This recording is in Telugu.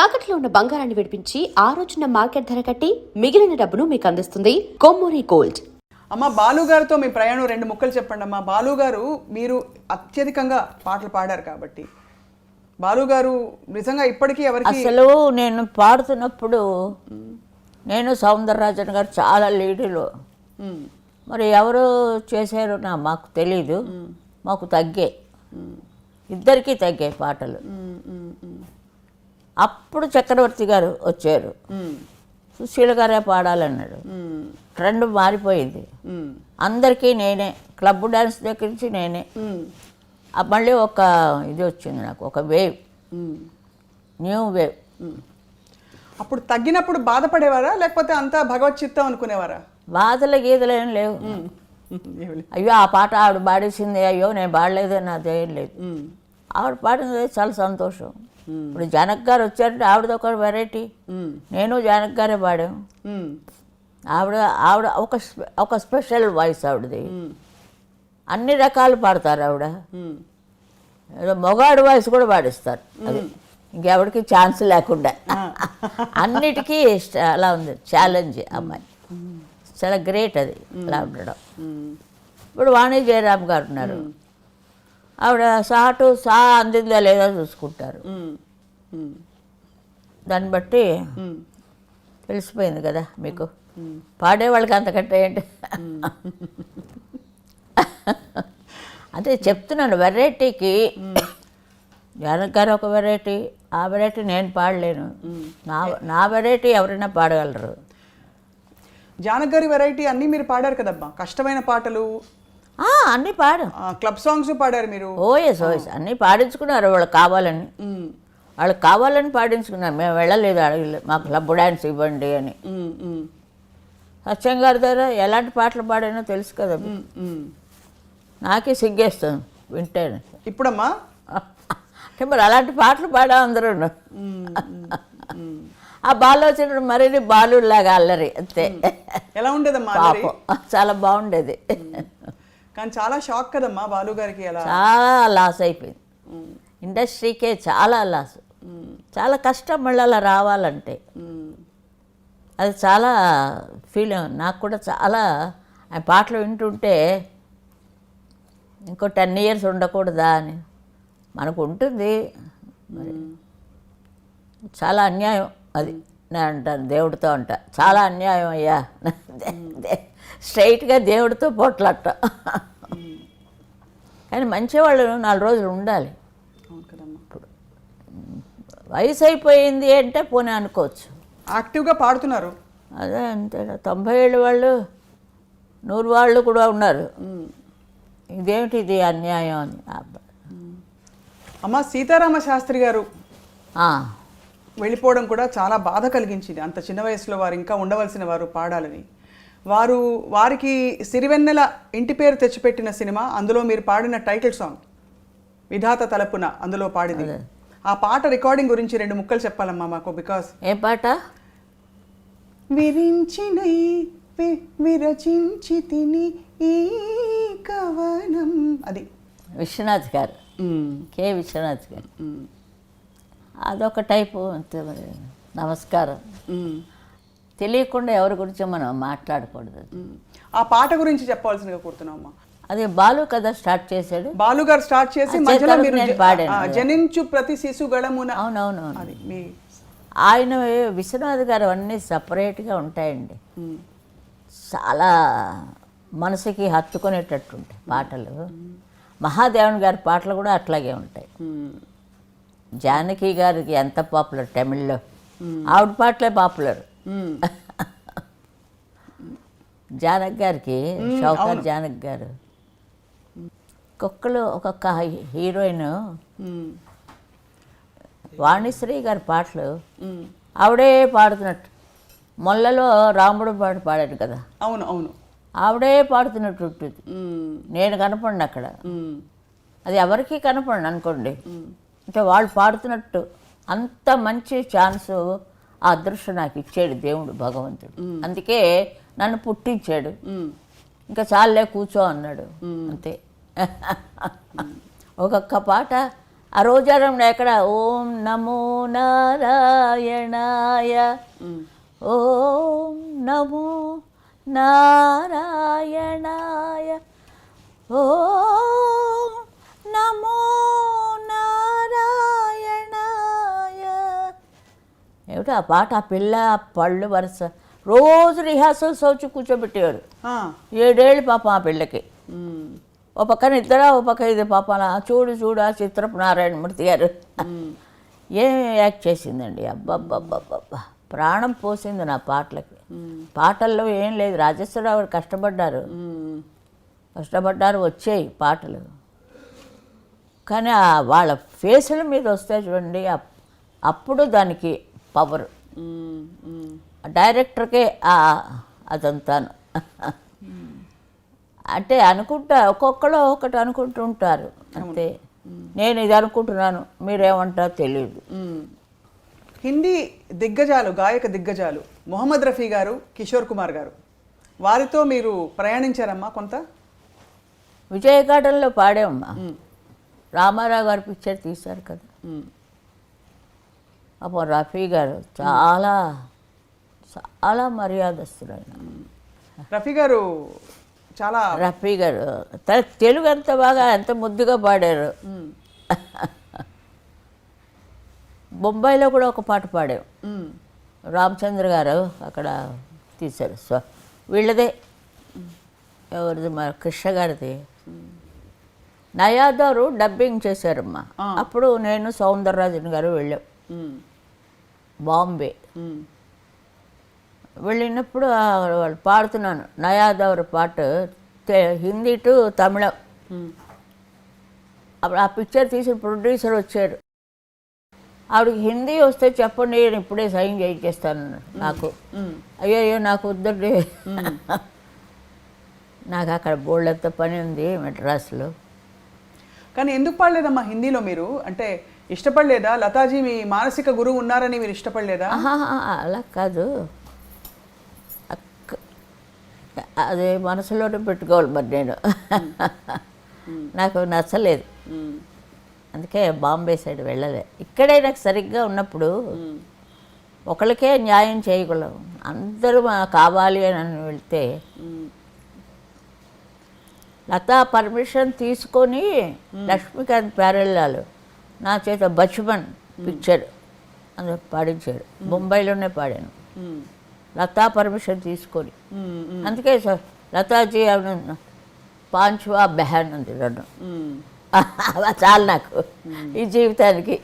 తాకట్లో ఉన్న బంగారాన్ని విడిపించి ఆ రోజున మార్కెట్ ధర కట్టి మిగిలిన డబ్బును మీకు అందిస్తుంది కొమ్మూరి గోల్డ్. అమ్మ బాలు గారితో మీ ప్రయాణం రెండు ముక్కలు చెప్పండి అమ్మా. బాలు గారు మీరు అత్యధికంగా పాటలు పాడారు కాబట్టి. బాలు గారు నిజంగా ఇప్పటికీ ఎవరికి అసలు నేను పాడుతున్నప్పుడు నేను సౌందరరాజన్ గారు చాలా లీడులు. మరి ఎవరు చేశారో నా మాకు తెలీదు. మాకు తగ్గాయి ఇద్దరికీ తగ్గాయి పాటలు. అప్పుడు చక్రవర్తి గారు వచ్చారు. సుశీల గారే పాడాలన్నాడు. ట్రెండ్ మారిపోయింది. అందరికీ నేనే క్లబ్ డ్యాన్స్ దగ్గర నుంచి నేనే. మళ్ళీ ఒక ఇది వచ్చింది నాకు ఒక వేవ్. New wave. అప్పుడు తగ్గినప్పుడు బాధపడేవారా? లేకపోతే అంతా భగవత్ చిత్తం అనుకునేవారా? బాధల గీతలు ఏం లేవు. అయ్యో ఆ పాట ఆవిడ పాడేసింది అయ్యో నేను పాడలేదు నాదేం లేదు. ఆవిడ పాడినది చాలా సంతోషం. ఇప్పుడు జనక్ గారు వచ్చారంటే ఆవిడది ఒక వెరైటీ నేను జనక్ గారే పాడాం ఆవిడ ఆవిడ ఒక ఒక స్పెషల్ వాయిస్ ఆవిడది. అన్ని రకాలు పాడతారు ఆవిడ. మొగాడు వాయిస్ కూడా పాడిస్తారు. అది ఇంకెవరికి ఛాన్స్ లేకుండా. అన్నిటికీ అలా ఉంది. ఛాలెంజ్ అమ్మాయి. చాలా గ్రేట్ అది. అలా ఉండడం. ఇప్పుడు వాణి జయరామ్ గారు ఉన్నారు. ఆవిడ సాటు సా అందిందా లేదా చూసుకుంటారు. దాన్ని బట్టి తెలిసిపోయింది కదా మీకు. పాడేవాళ్ళకి అంతకంటే ఏంటి? అదే చెప్తున్నాను వెరైటీకి జనక్ గారు ఒక వెరైటీ ఆ వెరైటీ నేను పాడలేను. నా నా వెరైటీ ఎవరైనా పాడగలరు. జానక్ గారి వెరైటీ అన్నీ మీరు పాడారు కదమ్మా కష్టమైన పాటలు. అన్నీ పాడు. ఆ, క్లబ్ సాంగ్స్ పాడారు మీరు. ఓఎస్ ఓఎస్ అన్నీ పాడించుకున్నారు వాళ్ళు కావాలని. ఉమ్, వాళ్ళకి కావాలని పాడించుకున్నారు మేము వెళ్ళలేదు అడగలేదు. మాకు క్లబ్ డ్యాన్స్ ఇవ్వండి అని. సత్యం గారి దగ్గర ఎలాంటి పాటలు పాడానో తెలుసు కదా. నాకే సిగ్గేస్తుంది వింటేనే. ఇప్పుడమ్మా? అంటే మరి అలాంటి పాటలు పాడా అందరూ. ఆ బాలు వచ్చినప్పుడు మరీ బాలులాగా అల్లరి అంతే. ఎలా ఉండేదమ్మా? పాపం. చాలా బాగుండేది. కానీ చాలా షాక్ కదమ్మా బాలు గారికి చాలా లాస్ అయిపోయింది. ఇండస్ట్రీకే చాలా లాస్. చాలా కష్టం మళ్ళీ అలా రావాలంటే. అది చాలా ఫీల్ నాకు కూడా చాలా ఆ పాటలు వింటుంటే ఇంకో టెన్ ఇయర్స్ ఉండకూడదా అని మనకు ఉంటుంది. మరి చాలా అన్యాయం అది. నేను అంటాను దేవుడితో అంట. చాలా అన్యాయం అయ్యా. స్ట్రైట్గా దేవుడితో పోట్లాట కానీ మంచివాళ్ళు నాలుగు రోజులు ఉండాలి. వయసు అయిపోయింది అంటే పోనీ అనుకోవచ్చు. యాక్టివ్గా పాడుతున్నారు. అదే అంతే. తొంభై ఏళ్ళు వాళ్ళు నూరు వాళ్ళు కూడా ఉన్నారు. ఇదేమిటి ఇది అన్యాయం అని. అమ్మ సీతారామ శాస్త్రి గారు వెళ్ళిపోవడం కూడా చాలా బాధ కలిగించింది. అంత చిన్న వయసులో వారు ఇంకా ఉండవలసిన వారు పాడాలని. వారు వారికి సిరివెన్నెల ఇంటి పేరు తెచ్చిపెట్టిన సినిమా అందులో మీరు పాడిన టైటిల్ సాంగ్ విధాత తలపున అందులో పాడింది. ఆ పాట రికార్డింగ్ గురించి రెండు ముక్కలు చెప్పాలమ్మా మాకు బికాస్ ఏం పాట? విరించినై విరచించి తిని ఈ కవనం. అది. విశ్వనాథ్ గారు. కే విశ్వనాథ్ గారు. అదొక టైపు నమస్కారం. తెలియకుండా ఎవరి గురించి మనం మాట్లాడకూడదు. ఆ పాట గురించి చెప్పాల్సిందిగా కోరుతున్నాం అమ్మా అది బాలు కదా స్టార్ట్ చేశాడు. బాలు గారు స్టార్ట్ చేసి మధ్యలో మీరు జనించు ప్రతి శిశుగళమున అవునవునవును. అది మీ ఆయన విశ్వనాథ్ గారు అన్నీ సపరేట్గా ఉంటాయండి. చాలా మనసుకి హత్తుకునేటట్టు ఉంటాయి పాటలు. మహాదేవన్ గారి పాటలు కూడా అట్లాగే ఉంటాయి. జానకి గారికి ఎంత పాపులర్ తమిళ్ళో. ఆవిడ పాటలే పాపులర్. జానక్ గారికి షౌకర్ జానక్ గారు. ఒక్కొక్కరు ఒక్కొక్క హీరోయిన్. వాణిశ్రీ గారి పాటలు. ఆవిడే పాడుతున్నట్టు. మొల్లలో రాముడు పాట పాడాడు కదా. అవును అవును. ఆవిడే పాడుతున్నట్టు ఉంటుంది. నేను కనపడిన అక్కడ. అది ఎవరికి కనపడను అనుకోండి. అంటే వాళ్ళు పాడుతున్నట్టు అంత మంచి ఛాన్స్ ఆ అదృష్టం నాకు ఇచ్చాడు దేవుడు భగవంతుడు. అందుకే నన్ను పుట్టించాడు. ఇంకా చాలే కూర్చో అన్నాడు. అంతే. ఒక్కొక్క పాట. ఆ రోజారంలో ఎక్కడ? ఓం నమో నారాయణాయ. ఓం నమో నారాయణాయ. ఓం నమో నారాయణాయ. ఏమిటి ఆ పాట? ఆ పిల్ల పళ్ళు వరుస. రోజు రిహార్సల్స్ వచ్చి కూర్చోబెట్టేవాడు. ఆ, ఏడేళ్ళు పాపం ఆ పిల్లకి. ఓ పక్కన ఇద్దరా ఓ పక్క ఇది పాపన. చూడు చూడు ఆ చిత్రపు నారాయణమూర్తి గారు ఏం యాక్ట్ చేసిందండి? అబ్బబ్బబ్బబ్బబ్బా. ప్రాణం పోసింది నా పాటలకి. పాటల్లో ఏం లేదు. రాజేశ్వరరావు కష్టపడ్డారు. కష్టపడ్డారు వచ్చాయి పాటలు. కానీ వాళ్ళ ఫేసుల మీద వస్తాయి చూడండి అప్- అప్పుడు దానికి పవర్. డైరెక్టర్కే అదంతాను. అంటే అనుకుంటా ఒక్కొక్కరు ఒకటి అనుకుంటుంటారు. అంతే. నేను ఇది అనుకుంటున్నాను మీరేమంటారో తెలియదు. హిందీ దిగ్గజాలు గాయక దిగ్గజాలు మొహమ్మద్ రఫీ గారు కిషోర్ కుమార్ గారు వారితో మీరు ప్రయాణించారమ్మా కొంత? విజయఘాటంలో పాడామమ్మా. రామారావు గారు పిక్చర్ తీశారు కదా. అప్పుడు రఫీ గారు చాలా చాలా మర్యాదస్తుడు ఆయన రఫీ గారు చాలా రఫీ గారు తెలుగు ఎంత బాగా ఎంత ముద్దుగా పాడారు. బొంబాయిలో కూడా ఒక పాట పాడాం. రామచంద్ర గారు అక్కడ తీశారు. స్వ వీళ్ళదే. ఎవరిది? మా కృష్ణ గారిది. నయాదారు డబ్బింగ్ చేశారమ్మా. అప్పుడు నేను సౌందరరాజన్ గారు వెళ్ళాం. బాంబే. వెళ్ళినప్పుడు వాళ్ళు పాడుతున్నాను. నయాదవర్ పాట హిందీ టు తమిళం. అప్పుడు ఆ పిక్చర్ తీసిన ప్రొడ్యూసర్ వచ్చారు. ఆవిడకి హిందీ వస్తే చెప్పండి నేను ఇప్పుడే సైన్ చేయించేస్తాను నాకు. అయ్యో అయ్యో నాకు వద్దండి. నాకు అక్కడ బోల్డంత పని ఉంది మెడ్రాస్లో. కానీ ఎందుకు పాడలేదమ్మా హిందీలో మీరు? అంటే ఇష్టపడలేదా? లతాజీ మీ మానసిక గురువు ఉన్నారని మీరు ఇష్టపడలేదా? అలా కాదు. అదే మనసులోనే పెట్టుకోవాలి మరి నేను. నాకు నచ్చలేదు. అందుకే బాంబే సైడ్ వెళ్ళలే. ఇక్కడే నాకు సరిగ్గా ఉన్నప్పుడు ఒకరికే న్యాయం చేయగలం. అందరూ మనకు కావాలి అని అని వెళ్తే. లతా పర్మిషన్ తీసుకొని లక్ష్మీకాంత్ ప్యారెల్లాలు నా చేత బచ్మన్ పిక్చర్ అందులో పాడించాడు. బొంబాయిలోనే పాడాను. లతా పర్మిషన్ తీసుకొని. అందుకే సార్ లతాజీ పాంచువా బెహాన్ ఉంది రెండు. చాలు నాకు ఈ జీవితానికి.